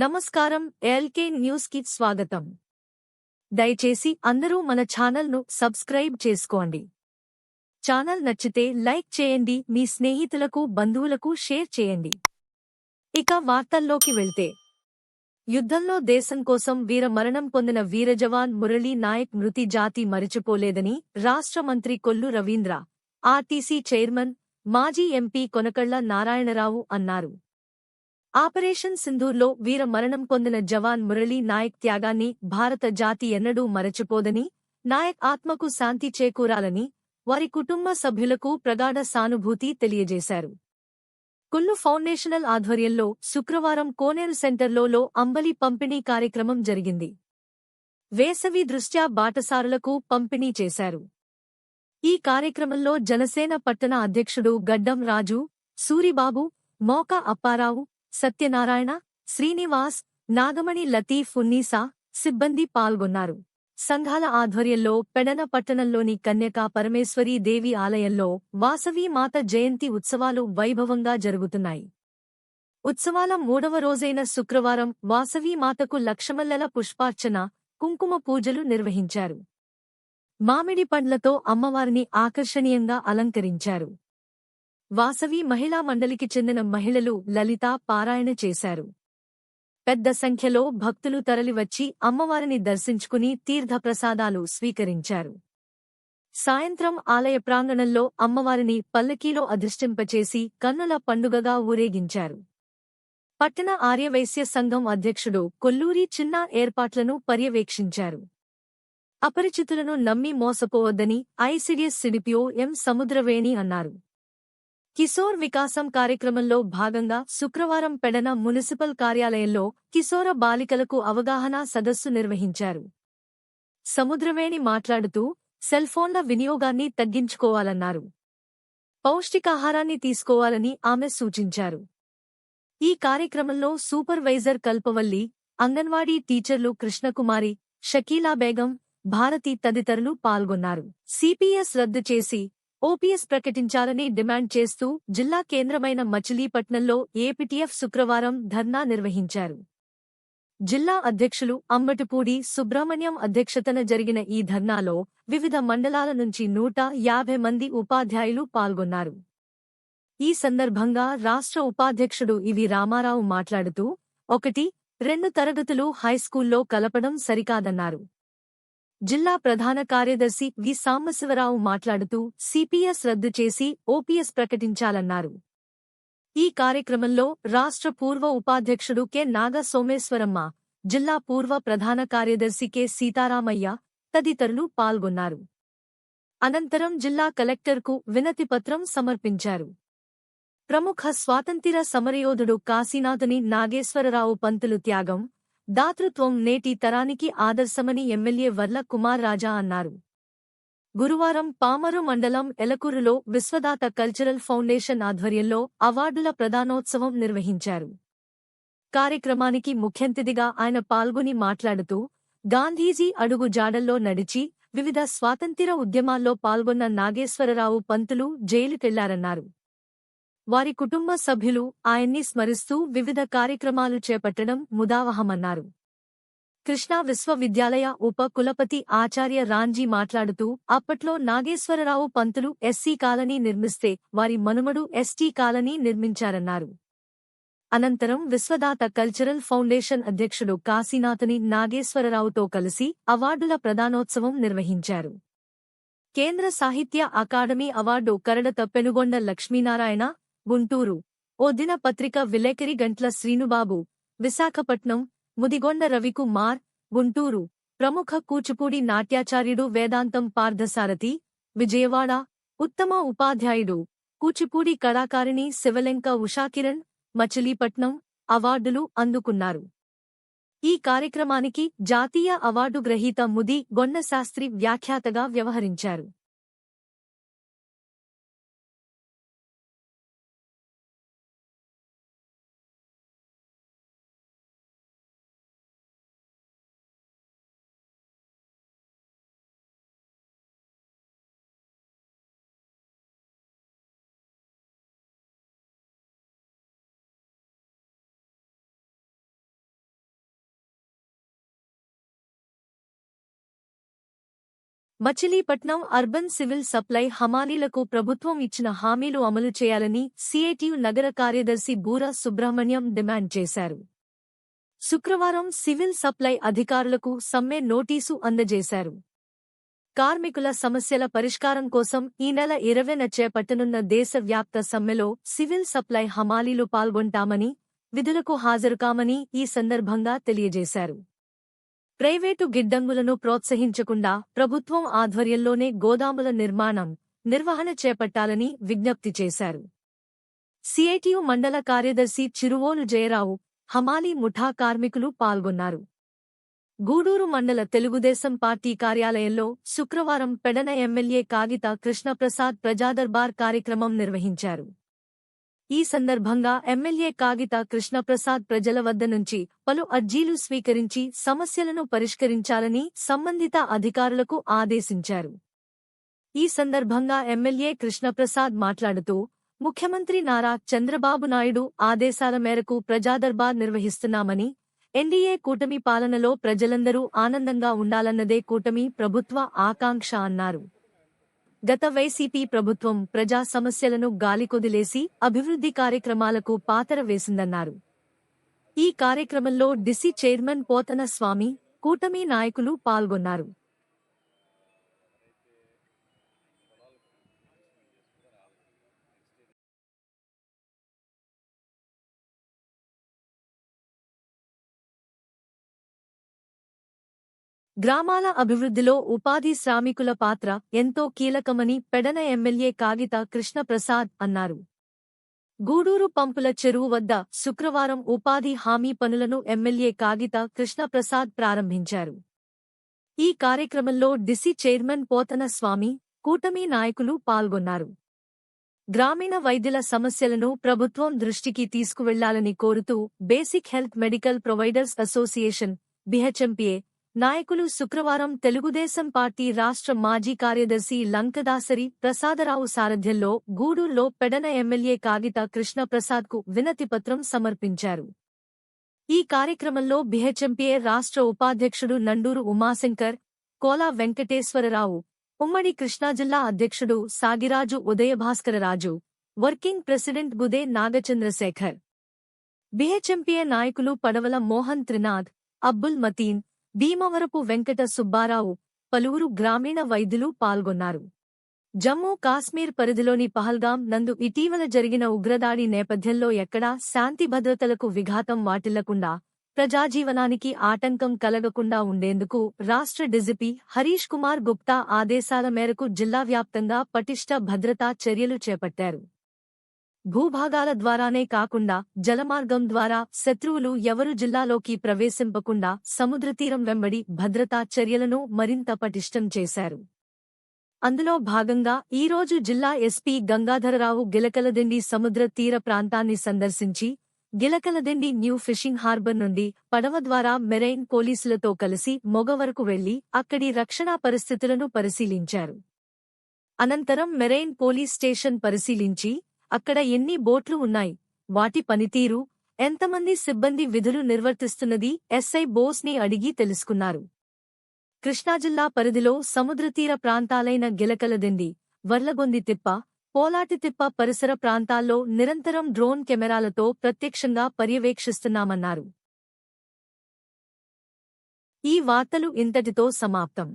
నమస్కారం ఎల్కే న్యూస్కి స్వాగతం. దయచేసి అందరూ మన ఛానల్ను సబ్స్క్రైబ్ చేసుకోండి. ఛానల్ నచ్చితే లైక్ చేయండి మీ స్నేహితులకు బంధువులకు షేర్ చేయండి. ఇక వార్తల్లోకి వెళ్తే. యుద్ధంలో దేశం కోసం వీర మరణం పొందిన వీర జవాన్ మురళీ నాయక్ మృతి జాతి మరిచిపోలేదని రాష్ట్ర మంత్రి కొల్లు రవీంద్ర ఆర్టీసీ చైర్మన్ మాజీ ఎంపీ కొనకళ్ళ నారాయణరావు అన్నారు. ఆపరేషన్ సింధూర్లో వీర మరణం పొందిన జవాన్ మురళీ నాయక్ త్యాగాన్ని భారత జాతి ఎన్నడూ మరచిపోదని నాయక్ ఆత్మకు శాంతి చేకూరాలని వారి కుటుంబ సభ్యులకు ప్రగాఢ సానుభూతి తెలియజేశారు. కుల్లు ఫౌండేషనల్ ఆధ్వర్యంలో శుక్రవారం కోనేరు సెంటర్లో అంబలి పంపిణీ కార్యక్రమం జరిగింది. వేసవి దృష్ట్యా బాటసారులకు పంపిణీ చేశారు. ఈ కార్యక్రమంలో జనసేన పట్టణ అధ్యక్షుడు గడ్డం రాజు సూరిబాబు మోకా అప్పారావు సత్యనారాయణ శ్రీనివాస్ నాగమణి లతీఫ్ ఉన్నీసా సిబ్బంది పాల్గొన్నారు. సంఘాల ఆధ్వర్యంలో పెడన పట్టణంలోని కన్యకా పరమేశ్వరీ దేవి ఆలయంలో వాసవీమాత జయంతి ఉత్సవాలు వైభవంగా జరుగుతున్నాయి. ఉత్సవాల మూడవ రోజైన శుక్రవారం వాసవీమాతకు లక్షమల్లెల పుష్పార్చన కుంకుమ పూజలు నిర్వహించారు. మామిడి పండ్లతో అమ్మవారిని ఆకర్షణీయంగా అలంకరించారు. వాసవి మహిళా మండలికి చెందిన మహిళలు లలిత పారాయణ చేశారు. పెద్ద సంఖ్యలో భక్తులు తరలివచ్చి అమ్మవారిని దర్శించుకుని తీర్థప్రసాదాలు స్వీకరించారు. సాయంత్రం ఆలయ ప్రాంగణంలో అమ్మవారిని పల్లకీలో అధిష్టింపచేసి కన్నుల పండుగగా ఊరేగించారు. పట్టణ ఆర్యవైశ్య సంఘం అధ్యక్షుడు కొల్లూరి చిన్న ఏర్పాట్లను పర్యవేక్షించారు. అపరిచితులను నమ్మి మోసపోవద్దని ఐసిడిఎస్ సిడిపిఓ ఎం సముద్రవేణి అన్నారు. కిశోర్ వికాసం కార్యక్రమంలో భాగంగా శుక్రవారం పెడన మున్సిపల్ కార్యాలయంలో కిశోర బాలికలకు అవగాహన సదస్సు నిర్వహించారు. సముద్రవేణి మాట్లాడుతూ సెల్ఫోన్ల వినియోగాన్ని తగ్గించుకోవాలన్నారు. పౌష్టికాహారాన్ని తీసుకోవాలని ఆమె సూచించారు. ఈ కార్యక్రమంలో సూపర్వైజర్ కల్పవల్లి అంగన్వాడీ టీచర్లు కృష్ణకుమారి షకీలా బేగం భారతి తదితరులు పాల్గొన్నారు. సిపిఎస్ రద్దు చేసి ఓపీఎస్ ప్రకటించాలని డిమాండ్ చేస్తూ జిల్లా కేంద్రమైన మచిలీపట్నంలో ఏపీటీఎఫ్ శుక్రవారం ధర్నా నిర్వహించారు. జిల్లా అధ్యక్షులు అంబటిపూడి సుబ్రహ్మణ్యం అధ్యక్షతన జరిగిన ఈ ధర్నాలో వివిధ మండలాల నుంచి నూట యాభై మంది ఉపాధ్యాయులు పాల్గొన్నారు. ఈ సందర్భంగా రాష్ట్ర ఉపాధ్యక్షుడు ఇవి రామారావు మాట్లాడుతూ ఒకటి రెండు తరగతులు హైస్కూల్లో కలపడం సరికాదన్నారు. జిల్లా ప్రధాన కార్యదర్శి వి. సాంబశివరావు మాట్లాడుతూ సిపిఎస్ రద్దు చేసి ఓపీఎస్ ప్రకటించాలన్నారు. ఈ కార్యక్రమంలో రాష్ట్ర పూర్వ ఉపాధ్యక్షుడు కె. నాగ సోమేశ్వరమ్మ జిల్లా పూర్వ ప్రధాన కార్యదర్శి కె. సీతారామయ్య తదితరులు పాల్గొన్నారు. అనంతరం జిల్లా కలెక్టర్కు వినతిపత్రం సమర్పించారు. ప్రముఖ స్వాతంత్ర్య సమరయోధుడు కాశీనాథుని నాగేశ్వరరావు పంతులు త్యాగం దాతృత్వం నేటి తరానికి ఆదర్శమని ఎమ్మెల్యే వర్ల కుమార్ రాజా అన్నారు. గురువారం పామరు మండలం ఎలకూరులో విశ్వదాత కల్చరల్ ఫౌండేషన్ ఆధ్వర్యంలో అవార్డుల ప్రదానోత్సవం నిర్వహించారు. కార్యక్రమానికి ముఖ్యంతిథిగా ఆయన పాల్గొని మాట్లాడుతూ గాంధీజీ అడుగు జాడల్లో నడిచి వివిధ స్వాతంత్ర్య ఉద్యమాల్లో పాల్గొన్న నాగేశ్వరరావు పంతులు జైలుకెళ్ళారన్నారు. వారి కుటుంబ సభ్యులు ఆయన్ని స్మరిస్తూ వివిధ కార్యక్రమాలు చేపట్టడం ముదావహమన్నారు. కృష్ణా విశ్వవిద్యాలయ ఉప కులపతి ఆచార్య రాంజీ మాట్లాడుతూ అప్పట్లో నాగేశ్వరరావు పంతులు ఎస్సీ కాలనీ నిర్మిస్తే వారి మనుమడు ఎస్టీ కాలనీ నిర్మించారన్నారు. అనంతరం విశ్వదాత కల్చరల్ ఫౌండేషన్ అధ్యక్షుడు కాశీనాథుని నాగేశ్వరరావుతో కలిసి అవార్డుల ప్రదానోత్సవం నిర్వహించారు. కేంద్ర సాహిత్య అకాడమీ అవార్డు కరడత పెనుగొండ లక్ష్మీనారాయణ గుంటూరు. ఓ దిన పత్రిక విలేకరి గంట్ల శ్రీనుబాబు విశాఖపట్నం ముదిగొండ రవికుమార్ గుంటూరు. ప్రముఖ కూచిపూడి నాట్యాచార్యుడు వేదాంతం పార్థసారథి విజయవాడ. ఉత్తమ ఉపాధ్యాయుడు. కూచిపూడి కళాకారిణి శివలెంక ఉషాకిరణ్ మచిలీపట్నం అవార్డులు అందుకున్నారు. ఈ కార్యక్రమానికి జాతీయ అవార్డు గ్రహీత ముది గొన్నశాస్త్రి వ్యాఖ్యాతగా వ్యవహరించారు. మచిలీపట్నం అర్బన్ సివిల్ సప్లై హమాలీలకు ప్రభుత్వం ఇచ్చిన హామీలు అమలు చేయాలని సిఐటియు నగర కార్యదర్శి బూరా సుబ్రహ్మణ్యం డిమాండ్ చేశారు. శుక్రవారం సివిల్ సప్లై అధికారులకు సమ్మె నోటీసు అందజేశారు. కార్మికుల సమస్యల పరిష్కారం కోసం ఈ నెల ఇరవైన చేపట్టనున్న దేశవ్యాప్త సమ్మెలో సివిల్ సప్లై హమాలీలు పాల్గొంటామని విధులకు హాజరుకామని ఈ సందర్భంగా తెలియజేశారు. ప్రైవేటు గిడ్డంగులను ప్రోత్సహించకుండా ప్రభుత్వం ఆధ్వర్యంలోనే గోదాముల నిర్మాణం నిర్వహణ చేపట్టాలని విజ్ఞప్తి చేశారు. సిఐటియు మండల కార్యదర్శి చిరువోలు జయరావు హమాలీ ముఠా కార్మికులు పాల్గొన్నారు. గూడూరు మండల తెలుగుదేశం పార్టీ కార్యాలయంలో శుక్రవారం పెడన ఎమ్మెల్యే కాగిత కృష్ణప్రసాద్ ప్రజాదర్బార్ కార్యక్రమం నిర్వహించారు. ఈ సందర్భంగా ఎమ్మెల్యే కాగిత కృష్ణప్రసాద్ ప్రజల వద్ద నుంచి పలు అర్జీలు స్వీకరించి సమస్యలను పరిష్కరించాలని సంబంధిత అధికారులకు ఆదేశించారు. ఈ సందర్భంగా ఎమ్మెల్యే కృష్ణప్రసాద్ మాట్లాడుతూ ముఖ్యమంత్రి నారా చంద్రబాబు నాయుడు ఆదేశాల మేరకు ప్రజాదర్బార్ నిర్వహిస్తున్నామని ఎన్డీఏ కూటమి పాలనలో ప్రజలందరూ ఆనందంగా ఉండాలన్నదే కూటమి ప్రభుత్వ ఆకాంక్ష అన్నారు. గత వైసీపీ ప్రభుత్వం ప్రజా సమస్యలను గాలికొదిలేసి అభివృద్ధి కార్యక్రమాలకు పాతర వేసిందన్నారు. ఈ కార్యక్రమంలో డిసి చైర్మన్ పోతన స్వామి కూటమి నాయకులు పాల్గొన్నారు. గ్రామాల అభివృద్ధిలో ఉపాధి శ్రామికుల పాత్ర ఎంతో కీలకమని పెడన ఎమ్మెల్యే కాగిత కృష్ణప్రసాద్ అన్నారు. గూడూరు పంపుల చెరువు వద్ద శుక్రవారం ఉపాధి హామీ పనులను ఎమ్మెల్యే కాగిత కృష్ణప్రసాద్ ప్రారంభించారు. ఈ కార్యక్రమంలో డిసి చైర్మన్ పోతన స్వామి కూటమి నాయకులు పాల్గొన్నారు. గ్రామీణ వైద్యుల సమస్యలను ప్రభుత్వం దృష్టికి తీసుకువెళ్ళాలని కోరుతూ basic health medical providers association BHMPA నాయకులు శుక్రవారం తెలుగుదేశం పార్టీ రాష్ట్ర మాజీ కార్యదర్శి లంకదాసరి ప్రసాదరావు సారథ్యంలో గూడూరులో పెడన ఎమ్మెల్యే కాగిత కృష్ణప్రసాద్కు వినతిపత్రం సమర్పించారు. ఈ కార్యక్రమంలో బిహెచ్ఎంపీఏ రాష్ట్ర ఉపాధ్యక్షుడు నండూరు ఉమాశంకర్ కోలా వెంకటేశ్వరరావు ఉమ్మడి కృష్ణా జిల్లా అధ్యక్షుడు Sagiraju Udayabhaskararaju working president Gude Nagachandrasekhar. BHMPA నాయకులు పడవల మోహన్ త్రినాథ్ అబ్బుల్ మతీన్ భీమవరపు వెంకట సుబ్బారావు పలువురు గ్రామీణ వైద్యులు పాల్గొన్నారు. జమ్మూ కాశ్మీర్ పరిధిలోని పహల్గాం నందు ఇటీవల జరిగిన ఉగ్రదాడి నేపథ్యంలో ఎక్కడా శాంతి భద్రతలకు విఘాతం వాటిల్లకుండా ప్రజాజీవనానికి ఆటంకం కలగకుండా ఉండేందుకు రాష్ట్ర డిజిపి హరీష్ కుమార్ గుప్తా ఆదేశాల మేరకు జిల్లా వ్యాప్తంగా పటిష్ట భద్రతా చర్యలు చేపట్టారు. భూభాగాల ద్వారానే కాకుండా జలమార్గం ద్వారా శత్రువులు ఎవరు జిల్లాలోకి ప్రవేశింపకుండా సముద్రతీరం వెంబడి భద్రతా చర్యలను మరింత పటిష్టం చేశారు. అందులో భాగంగా ఈరోజు జిల్లా ఎస్పీ గంగాధరరావు గిలకలదిండి సముద్ర తీర ప్రాంతాన్ని సందర్శించి గిలకలదిండి న్యూ ఫిషింగ్ హార్బర్ నుండి పడవ ద్వారా మెరైన్ పోలీసులతో కలిసి మొగవరకు వెళ్ళి అక్కడి రక్షణా పరిస్థితులను పరిశీలించారు. అనంతరం మెరైన్ పోలీస్ స్టేషన్ పరిశీలించి అక్కడ ఎన్ని బోట్లు ఉన్నాయి? వాటి పనితీరు ఎంతమంది సిబ్బంది విధులు నిర్వర్తిస్తున్నది? ఎస్ఐ బోస్ని అడిగి తెలుసుకున్నారు. కృష్ణాజిల్లా పరిధిలో సముద్రతీర ప్రాంతాలైన గిలకలదిండి వర్లగొంది తిప్ప పోలాటితిప్ప పరిసర ప్రాంతాల్లో నిరంతరం డ్రోన్ కెమెరాలతో ప్రత్యక్షంగా పర్యవేక్షిస్తున్నామన్నారు. ఈ వార్తలు ఇంతటితో సమాప్తం.